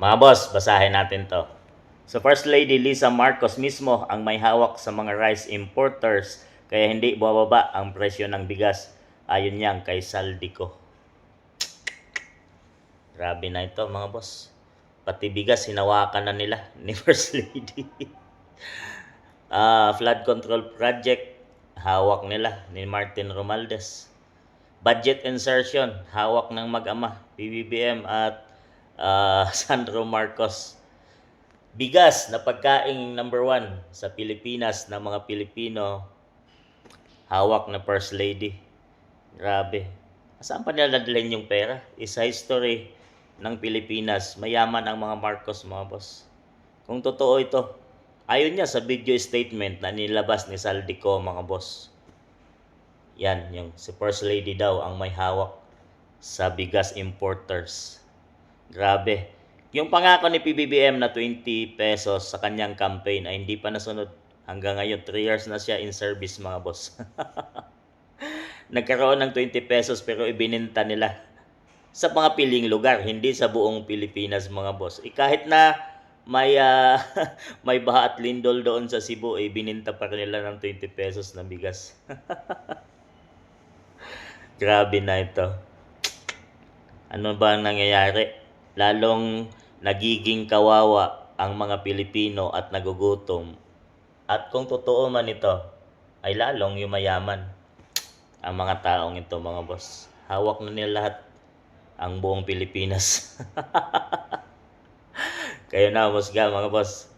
Mga boss, basahin natin to. So First Lady Lisa Marcos mismo ang may hawak sa mga rice importers kaya hindi bumababa ang presyo ng bigas ayon niyang kay Saldico. Grabe na ito mga boss. Pati bigas hinawakan na nila ni First Lady. Ah, flood control project hawak nila ni Martin Romualdez. Budget insertion hawak ng mag-ama PBBM at ah, Sandro Marcos. Bigas na pagkaing number one sa Pilipinas ng mga Pilipino hawak na First Lady. Grabe. Saan pa nila dadalhin yung pera? Isa history ng Pilipinas. Mayaman ang mga Marcos, mga boss. Kung totoo ito, ayon niya sa video statement na nilabas ni Saldico, mga boss. Yan, yung si First Lady daw ang may hawak sa bigas importers. Grabe. Yung pangako ni PBBM na 20 pesos sa kanyang campaign ay hindi pa nasunod. Hanggang ngayon, 3 years na siya in service, mga boss. Nagkaroon ng 20 pesos pero ibininta nila sa mga piling lugar, hindi sa buong Pilipinas, mga boss. Eh, kahit na may ah, may baha at lindol doon sa Cebu, eh, bininta pa nila ng 20 pesos na bigas. Grabe na ito. Ano ba ang nangyayari? Lalong nagiging kawawa ang mga Pilipino at nagugutom. At kung totoo man ito, ay lalong yumayaman ang mga taong ito, mga boss. Hawak na nila lahat ang buong Pilipinas. Kayo na, musga, mga boss.